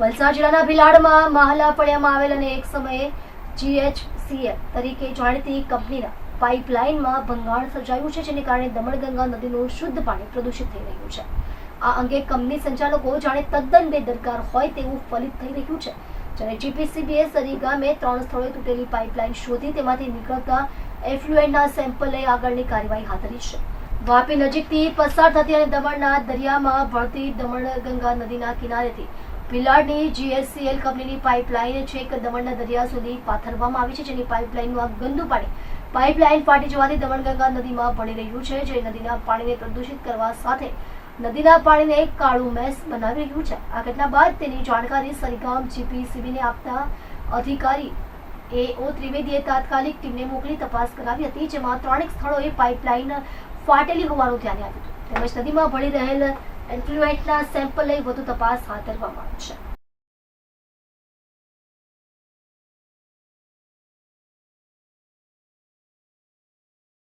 વલસાડ જિલ્લાના ભિલાડમાં મહલા ફળિયામાં આવેલ અને એક સમયે જીએચસીએલ તરીકે જાણીતી કંપનીના પાઇપલાઇનમાં ભંગાણ સર્જાયું છે, જેને કારણે દમણગંગા નદીનું શુદ્ધ પાણી પ્રદૂષિત થઈ રહ્યું છે. આ અંગે કંપની સંચાલકો જાણે તદ્દન બેદરકાર હોય તેવું ફલિત થઈ રહ્યું છે. જ્યારે જીપીસીબીએ સરી ગામે ત્રણ સ્થળોએ તૂટેલી પાઇપલાઇન શોધી તેમાંથી નીકળતા એફ્લુએન્ટના સેમ્પલ આગળની કાર્યવાહી હાથ ધરી છે. વાપી નજીકથી પસાર થતી અને દમણના દરિયામાં ભળતી દમણગંગા નદીના કિનારેથી ભિલાડની જીએસસીએલ કંપનીની પાઇપલાઇન છેક દમણના દરિયા સુધી પાથરવામાં આવી છે, જેની પાઇપલાઇનનું આ ગંદુ પાણી પાઇપલાઇન ફાટી જવાથી દમણગંગા નદીમાં પડી રહ્યું છે, જે નદીના પાણીને પ્રદૂષિત કરવા સાથે નદીના પાણીને કાળું મેસ બનાવી રહ્યું છે. આ ઘટના બાદ તેની જાણકારી સરીગામ જીપીસીબીને આપતા અધિકારી એઓ ત્રિવેદીએ તાત્કાલિક ટીમને મોકલી તપાસ કરાવી હતી, જેમાં ત્રણેક સ્થળોએ પાઇપલાઇન ફાટેલી હોવાનું ધ્યાને આવ્યું હતું. તેમજ નદીમાં ભળી રહેલ એન્ફ્લુએન્ટના સેમ્પલ લઈ વધુ તપાસ હાથ ધરવામાં આવી